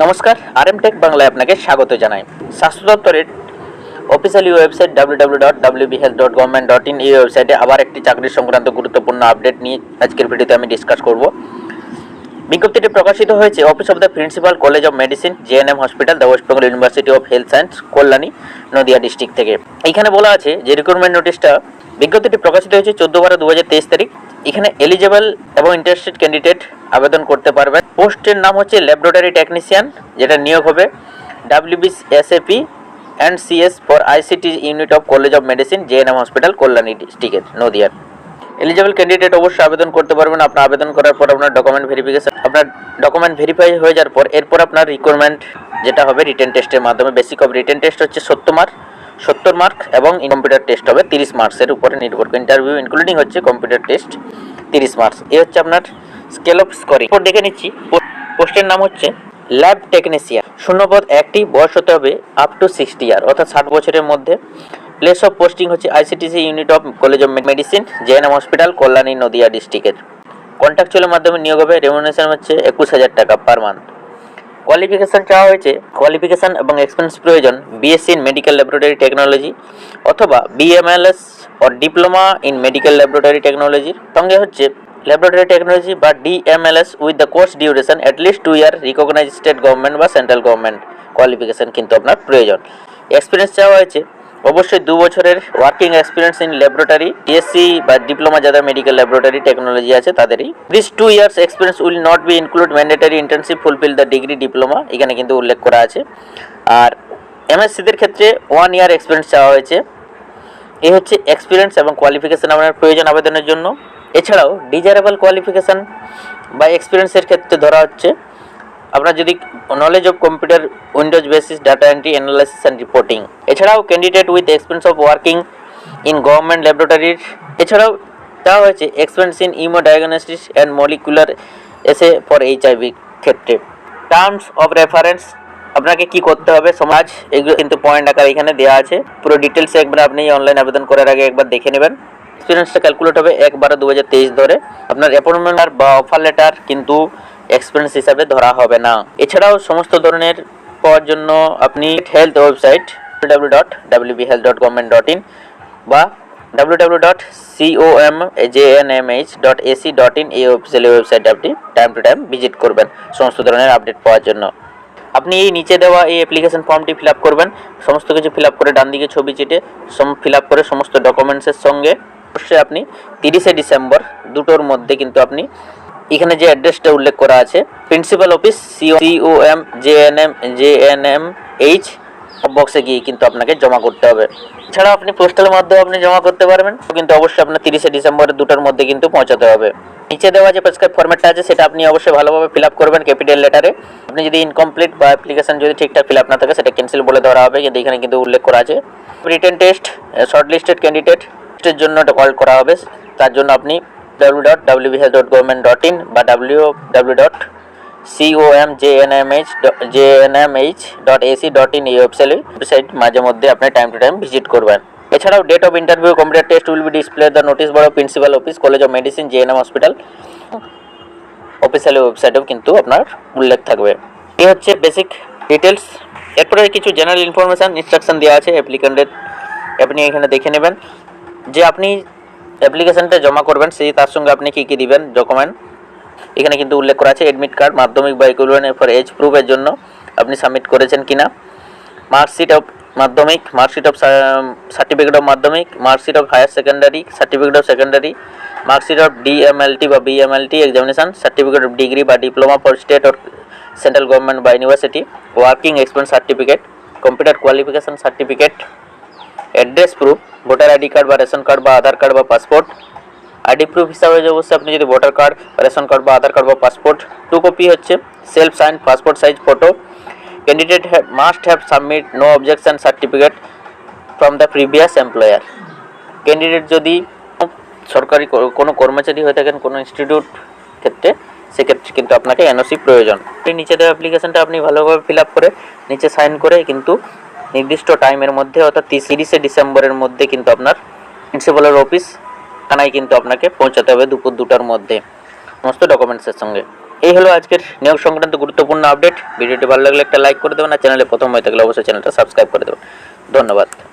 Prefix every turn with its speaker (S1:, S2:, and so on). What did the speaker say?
S1: নমস্কার টেক বাংলায় আপনাকে স্বাগত জানাই স্বাস্থ্য দপ্তরের official website dot dot dot B in এই ওয়েবসাইটে আবার একটি চাকরি সংক্রান্ত গুরুত্বপূর্ণ আপডেট নিয়ে আজকের ভিডিওতে আমি ডিসকাস করব বিজ্ঞপ্তিটি প্রকাশিত হয়েছে office of the principal college of medicine JNM hospital the West Bengal university of health science Kalyani Nadia district থেকে এখানে বলা আছে যে রিক্রুটমেন্ট নোটিশটা বিজ্ঞপ্তিটি প্রকাশিত হয়েছে চোদ্দ বারো দু তারিখ এখানে এলিজেবল এবং ইন্টারেস্টেড ক্যান্ডিডেট আবেদন করতে পারবেন পোস্টের নাম হচ্ছে ল্যাবরেটারি টেকনিশিয়ান যেটা নিয়োগ হবে WBS P and CS for ICT unit of college of medicine M hospital Kalyani ডিস্ট্রিক্টের নদিয়ার এলিজেবল ক্যান্ডিডেট অবশ্যই আবেদন করতে পারবেন আপনার আবেদন করার পর আপনার ডকুমেন্ট ভেরিফিকেশন আপনার ডকুমেন্ট ভেরিফাই হয়ে যাওয়ার পর এরপর আপনার রিকোয়ারমেন্ট যেটা হবে রিটেন টেস্টের মাধ্যমে বেসিক অফ রিটেন টেস্ট হচ্ছে সত্তর সত্তর মার্ক এবং কম্পিউটার টেস্ট হবে তিরিশ মার্কসের উপরে নির্ভর করে ইন্টারভিউ ইনক্লুডিং হচ্ছে কম্পিউটার টেস্ট তিরিশ মার্কস এ হচ্ছে আপনার স্কেল অফ স্কোরিং দেখে নিচ্ছি পোস্টের নাম হচ্ছে ল্যাব টেকনিশিয়ান শূন্যপদ একটি বয়স হতে হবে আপ টু সিক্সটি ইয়ার অর্থাৎ ষাট বছরের মধ্যে প্লেস অফ পোস্টিং হচ্ছে ICTC unit of college of medicine JNM hospital Kalyani Nadia ডিস্ট্রিক্টের কন্ট্রাকচুয়ালের মাধ্যমে নিয়োগ হবে রেমুনেশন হচ্ছে একুশ হাজার টাকা পার মান্থ কোয়ালিফিকেশান চাওয়া হয়েছে কোয়ালিফিকেশান এবং এক্সপিরিয়েন্স প্রয়োজন BSc in medical laboratory technology অথবা বিএমএলএস ও ডিপ্লোমা ইন মেডিকেল ল্যাবরেটরি টেকনোলজির সঙ্গে হচ্ছে ল্যাবরেটরি টেকনোলজি বা DMLS with the course duration at least two year recognise state government বা সেন্ট্রাল গভর্নমেন্ট কোয়ালিফিকেশান কিন্তু আপনার প্রয়োজন এক্সপিরিয়েন্স চাওয়া হয়েছে অবশ্যই দু বছরের ওয়ার্কিং এক্সপিরিয়েন্স ইন ল্যাবরেটারি টিএসসি বা ডিপ্লোমা যাদের মেডিকেল ল্যাবরেটারি টেকনোলজি আছে তাদেরই this two years experience will not be include mandatory internship fulfil the degree diploma এখানে কিন্তু উল্লেখ করা আছে আর এমএসসিদের ক্ষেত্রে ওয়ান ইয়ার এক্সপিরিয়েন্স চাওয়া হয়েছে এ হচ্ছে এক্সপিরিয়েন্স এবং কোয়ালিফিকেশান আপনার প্রয়োজন আবেদনের জন্য এছাড়াও ডিজারেবল কোয়ালিফিকেশান বা এক্সপিরিয়েন্সের ক্ষেত্রে ধরা হচ্ছে আপনার যদি knowledge of computer windows basis data entry analysis and reporting এছাড়াও candidate with expense of working in government ল্যাবরেটরির এছাড়াও তা হয়েছে expense in immuno diagnostics and molecular assay for IV ক্ষেত্রে টার্মস অফ রেফারেন্স আপনাকে কি করতে হবে সমাজ এগুলো কিন্তু পয়েন্ট আকার এখানে দেওয়া আছে পুরো ডিটেলস একবার আপনি অনলাইন আবেদন করার আগে একবার দেখে নেবেন এক্সপিরিয়েন্সটা ক্যালকুলেট হবে এক বারো দু হাজার তেইশ ধরে আপনার অ্যাপয়েন্টমেন্ট বা অফার লেটার কিন্তু এক্সপিরিয়েন্স হিসাবে ধরা হবে না এছাড়াও সমস্ত ধরনের পাওয়ার জন্য আপনি health website W dot W B health dot government dot in বা W W dot COM H dot AC dot in এই অফিসিয়াল ওয়েবসাইট আপনি টাইম টু টাইম ভিজিট করবেন সমস্ত ধরনের আপডেট পাওয়ার জন্য আপনি এই নিচে দেওয়া এই অ্যাপ্লিকেশন ফর্মটি ফিল আপ করবেন সমস্ত কিছু ফিল আপ করে ডান দিকে ছবি চেটে ফিল আপ করে সমস্ত ডকুমেন্টসের সঙ্গে অবশ্যই আপনি তিরিশে ডিসেম্বর দুটোর মধ্যে কিন্তু আপনি এখানে যে অ্যাড্রেসটা উল্লেখ করা আছে principal office CO M J N M J N M H বক্সে গিয়ে কিন্তু আপনাকে জমা করতে হবে এছাড়াও আপনি পোস্টালের মাধ্যমে আপনি জমা করতে পারবেন কিন্তু অবশ্যই আপনার তিরিশে ডিসেম্বরের দুটার মধ্যে কিন্তু পৌঁছাতে হবে নিচে দেওয়া যে প্রেসক্রাইব ফর্মেটটা আছে সেটা আপনি অবশ্যই ভালোভাবে ফিল আপ করবেন ক্যাপিটাল লেটারে আপনি যদি ইনকমপ্লিট বা অ্যাপ্লিকেশন যদি ঠিকঠাক ফিল আপ না থাকে সেটা ক্যান্সেল বলে ধরা হবে কিন্তু এখানে কিন্তু উল্লেখ করা আছে written test short listed candidate টেস্টের জন্য এটা কল করা হবে তার জন্য আপনি W dot W Bihar dot dot in বা W W dot COM JNMH JNMH dot AC dot in এই ওয়েবসাইট ওয়েবসাইট মাঝে মধ্যে আপনি টাইম টু টাইম ভিজিট করবেন এছাড়াও date of interview computer test will be display the notice board of principal office college of medicine JNM hospital official ওয়েবসাইটেও কিন্তু আপনার উল্লেখ থাকবে এই হচ্ছে বেসিক ডিটেলস এরপরে কিছু জেনারেল ইনফরমেশান ইনস্ট্রাকশন দেওয়া আছে অ্যাপ্লিকেন্টের আপনি এখানে দেখে নেবেন যে আপনি অ্যাপ্লিকেশনটা জমা করবেন সেই তার সঙ্গে আপনি কী কী দেবেন ডকুমেন্ট এখানে কিন্তু উল্লেখ করা আছে অ্যাডমিট কার্ড মাধ্যমিক বা ইকুইভ্যালেন্ট ফর এজ প্রুফের জন্য আপনি সাবমিট করেছেন কিনা marksheet of Madhyamik marksheet of certificate of Madhyamik marksheet of higher secondary certificate of secondary marksheet of DMLT বা BMLT examination certificate of degree বা diploma for state or central government বা university working experience certificate computer qualification certificate address proof voter ID card বা ration card বা Aadhaar card বা passport ID proof হিসাবে অবশ্যই আপনি যদি ভোটার কার্ড রেশন কার্ড বা আধার কার্ড বা পাসপোর্ট টু কপি হচ্ছে self sign passport size photo candidate must have submit no objection certificate from the previous employer candidate যদি সরকারি কোনো কর্মচারী হয়ে থাকেন কোনো ইনস্টিটিউট ক্ষেত্রে সেক্ষেত্রে কিন্তু আপনাকে এনওসি প্রয়োজন নিচে দেওয়া অ্যাপ্লিকেশনটা আপনি ভালোভাবে ফিল আপ করে নিচে সাইন করে কিন্তু নির্দিষ্ট টাইমের মধ্যে অর্থাৎ তিরিশে ডিসেম্বরের মধ্যে কিন্তু আপনার প্রিন্সিপালের অফিস থানায় কিন্তু আপনাকে পৌঁছাতে হবে দুপুর দুটার মধ্যে সমস্ত ডকুমেন্টসের সঙ্গে এই হলো আজকের নিয়োগ সংক্রান্ত গুরুত্বপূর্ণ আপডেট ভিডিওটি ভালো লাগলে একটা লাইক করে দেবেন আর চ্যানেলে প্রথম হয়ে থাকলে অবশ্যই চ্যানেলটা সাবস্ক্রাইব করে দেবেন ধন্যবাদ